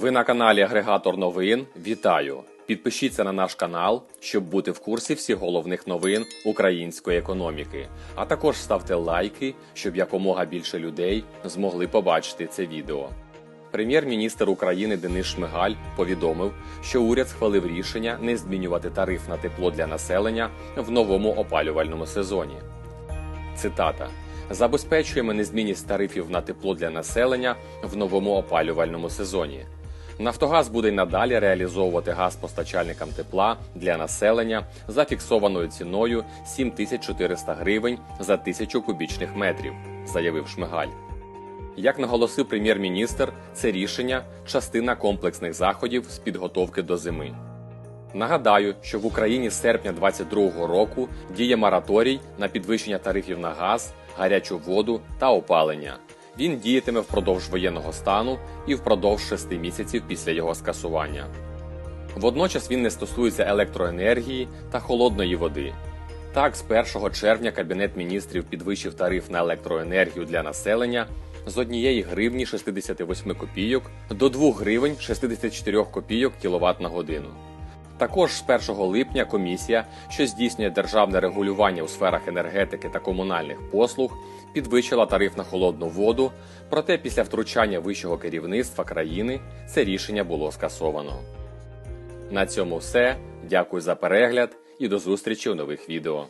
Ви на каналі Агрегатор новин. Вітаю! Підпишіться на наш канал, щоб бути в курсі всіх головних новин української економіки. А також ставте лайки, щоб якомога більше людей змогли побачити це відео. Прем'єр-міністр України Денис Шмигаль повідомив, що уряд схвалив рішення не змінювати тариф на тепло для населення в новому опалювальному сезоні. Цитата: забезпечуємо незмінність тарифів на тепло для населення в новому опалювальному сезоні. Нафтогаз буде й надалі реалізовувати газ постачальникам тепла для населення за фіксованою ціною 7400 гривень за тисячу кубічних метрів, заявив Шмигаль. Як наголосив прем'єр-міністр, це рішення частина комплексних заходів з підготовки до зими. Нагадаю, що в Україні з серпня 2022 року діє мораторій на підвищення тарифів на газ, гарячу воду та опалення. Він діятиме впродовж воєнного стану і впродовж шести місяців після його скасування. Водночас він не стосується електроенергії та холодної води. Так, з 1 червня Кабінет міністрів підвищив тариф на електроенергію для населення з 1 гривні 68 копійок до 2 гривень 64 копійок кіловат на годину. Також з 1 липня комісія, що здійснює державне регулювання у сферах енергетики та комунальних послуг, підвищила тариф на холодну воду. Проте після втручання вищого керівництва країни це рішення було скасовано. На цьому все. Дякую за перегляд і до зустрічі у нових відео.